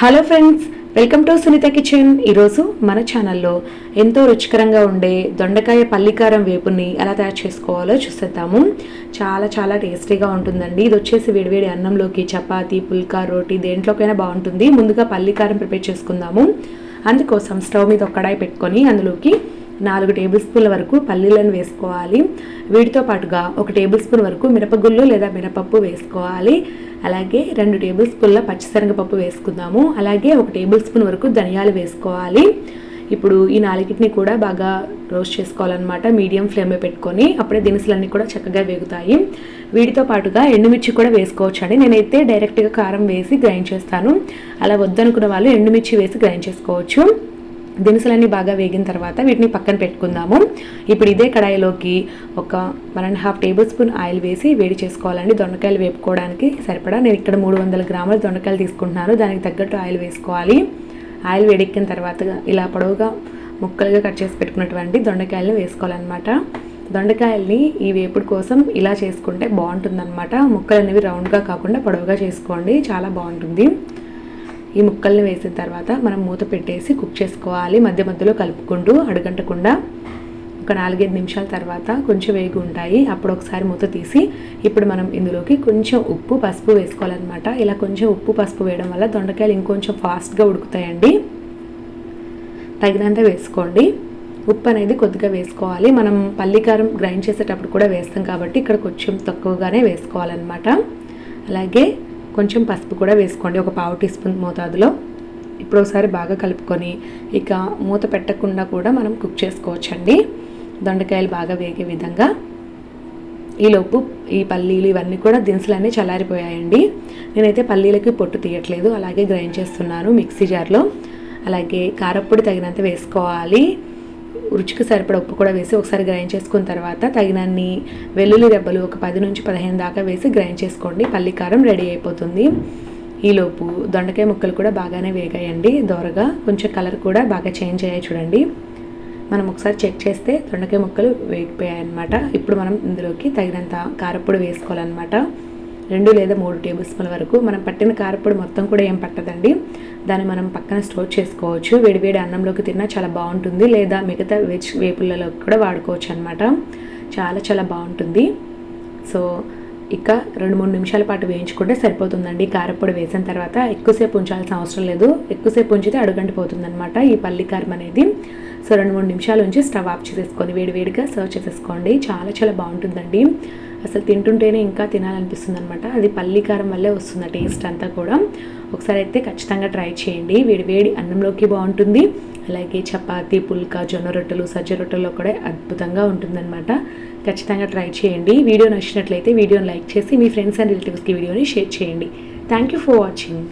Hello friends welcome to Sunitha kitchen. ఈరోజు మన ఛానల్లో ఎంతో రుచికరంగా ఉండే దొండకాయ పల్లికారం వేపుని ఎలా తయారు చేసుకోవాలో చూసేద్దాము. చాలా చాలా టేస్టీగా ఉంటుందండి. ఇది వచ్చేసి వేడివేడి అన్నంలోకి చపాతీ పుల్కా రోటీ దేంట్లోకైనా బాగుంటుంది. ముందుగా పల్లికారం ప్రిపేర్ చేసుకుందాము. అందుకోసం స్టవ్ మీద ఒక్కడాయి పెట్టుకొని అందులోకి నాలుగు టేబుల్ స్పూన్ల వరకు పల్లీలను వేసుకోవాలి. వీటితో పాటుగా ఒక టేబుల్ స్పూన్ వరకు మినపగుళ్ళు లేదా మినపప్పు వేసుకోవాలి. అలాగే రెండు టేబుల్ స్పూన్ల పచ్చిశనగపప్పు వేసుకుందాము. అలాగే ఒక టేబుల్ స్పూన్ వరకు ధనియాలు వేసుకోవాలి. ఇప్పుడు ఈ నాలుగిటిని కూడా బాగా రోస్ట్ చేసుకోవాలన్నమాట మీడియం ఫ్లేమ్లో పెట్టుకొని. అప్పుడే దినుసులన్నీ కూడా చక్కగా వేగుతాయి. వీటితో పాటుగా ఎండుమిర్చి కూడా వేసుకోవచ్చు అండి నేనైతే డైరెక్ట్గా కారం వేసి గ్రైండ్ చేస్తాను. అలా వద్దనుకున్న వాళ్ళు ఎండుమిర్చి వేసి గ్రైండ్ చేసుకోవచ్చు. దినుసులన్నీ బాగా వేగిన తర్వాత వీటిని పక్కన పెట్టుకుందాము. ఇప్పుడు ఇదే కడాయిలోకి ఒక one and half tablespoon oil వేసి వేడి చేసుకోవాలండి. దొండకాయలు వేపుకోవడానికి సరిపడా. నేను ఇక్కడ మూడు వందల గ్రాముల దొండకాయలు తీసుకుంటున్నాను. దానికి తగ్గట్టు ఆయిల్ వేసుకోవాలి. ఆయిల్ వేడెక్కిన తర్వాత ఇలా పొడవుగా ముక్కలుగా కట్ చేసి పెట్టుకున్నటువంటి దొండకాయలను వేసుకోవాలన్నమాట. దొండకాయల్ని ఈ వేపుడు కోసం ఇలా చేసుకుంటే బాగుంటుందన్నమాట. ముక్కలు అనేవి రౌండ్గా కాకుండా పొడవుగా చేసుకోండి. చాలా బాగుంటుంది. ఈ ముక్కల్ని వేసిన తర్వాత మనం మూత పెట్టేసి కుక్ చేసుకోవాలి. మధ్య మధ్యలో కలుపుకుంటూ అడగంటకుండా ఒక నాలుగైదు నిమిషాల తర్వాత కొంచెం వేగి ఉంటాయి. అప్పుడు ఒకసారి మూత తీసి ఇప్పుడు మనం ఇందులోకి కొంచెం ఉప్పు పసుపు వేసుకోవాలన్నమాట. ఇలా కొంచెం ఉప్పు పసుపు వేయడం వల్ల దొండకాయలు ఇంకొంచెం ఫాస్ట్గా ఉడుకుతాయండి. తగినంత వేసుకోండి. ఉప్పు అనేది కొద్దిగా వేసుకోవాలి. మనం పల్లికారం గ్రైండ్ చేసేటప్పుడు కూడా వేస్తాం కాబట్టి ఇక్కడ కొంచెం తక్కువగానే వేసుకోవాలన్నమాట. అలాగే కొంచెం పసుపు కూడా వేసుకోండి. ఒక పావు టీ స్పూన్ మోతాదులో. ఇప్పుడు ఒకసారి బాగా కలుపుకొని ఇక మూత పెట్టకుండా కూడా మనం కుక్ చేసుకోవచ్చండి. దొండకాయలు బాగా వేగే విధంగా. ఈలోపు ఈ పల్లీలు ఇవన్నీ కూడా దినుసులన్నీ చల్లారిపోయాయండి. నేనైతే పల్లీలకి పొట్టు తీయట్లేదు. అలాగే గ్రైండ్ చేస్తున్నాను మిక్సీ జార్లో. అలాగే కారప్పొడి తగినంత వేసుకోవాలి. రుచికి సరిపడ ఉప్పు కూడా వేసి ఒకసారి గ్రైండ్ చేసుకున్న తర్వాత తగినన్ని వెల్లుల్లి రెబ్బలు ఒక పది నుంచి పదిహేను దాకా వేసి గ్రైండ్ చేసుకోండి. పల్లి కారం రెడీ అయిపోతుంది. ఈలోపు దొండకాయ ముక్కలు కూడా బాగానే వేగాయండి. దోరగా కొంచెం కలర్ కూడా బాగా చేంజ్ అయ్యాయి చూడండి. మనం ఒకసారి చెక్ చేస్తే దొండకాయ ముక్కలు వేగిపోయాయి అనమాట ఇప్పుడు మనం ఇందులోకి తగినంత కారప్పొడి వేసుకోవాలన్నమాట. రెండు లేదా మూడు టేబుల్ స్పూన్ల వరకు మనం పట్టిన కారప్పొడి మొత్తం కూడా ఏం పట్టదండి. దాన్ని మనం పక్కన స్టోర్ చేసుకోవచ్చు. వేడివేడి అన్నంలోకి తిన్నా చాలా బాగుంటుంది. లేదా మిగతా వెజ్ వేపులలో కూడా వాడుకోవచ్చు అనమాట చాలా చాలా బాగుంటుంది. సో ఇక రెండు మూడు నిమిషాల పాటు వేయించుకుంటే సరిపోతుందండి. కారప్పొడి వేసిన తర్వాత ఎక్కువసేపు ఉంచాల్సిన అవసరం లేదు. ఎక్కువసేపు ఉంచితే అడుగంటి పోతుందన్నమాట ఈ పల్లి కారం అనేది. సో రెండు మూడు నిమిషాలు ఉంచి స్టవ్ ఆఫ్ చేసేసుకొని వేడివేడిగా సర్వ్ చేసేసుకోండి. చాలా చాలా బాగుంటుందండి. అసలు తింటుంటేనే ఇంకా తినాలనిపిస్తుంది అనమాట అది పల్లికారం వల్లే వస్తుంది టేస్ట్ అంతా కూడా. ఒకసారి అయితే ఖచ్చితంగా ట్రై చేయండి. వేడి వేడి అన్నంలోకి బాగుంటుంది. అలాగే చపాతి పుల్కా జొన్న రొట్టెలు సజ్జ రొట్టెల్లో కూడా అద్భుతంగా ఉంటుందన్నమాట. ఖచ్చితంగా ట్రై చేయండి. వీడియో నచ్చినట్లయితే వీడియోని లైక్ చేసి మీ ఫ్రెండ్స్ అండ్ రిలేటివ్స్కి వీడియోని షేర్ చేయండి. Thank you for watching.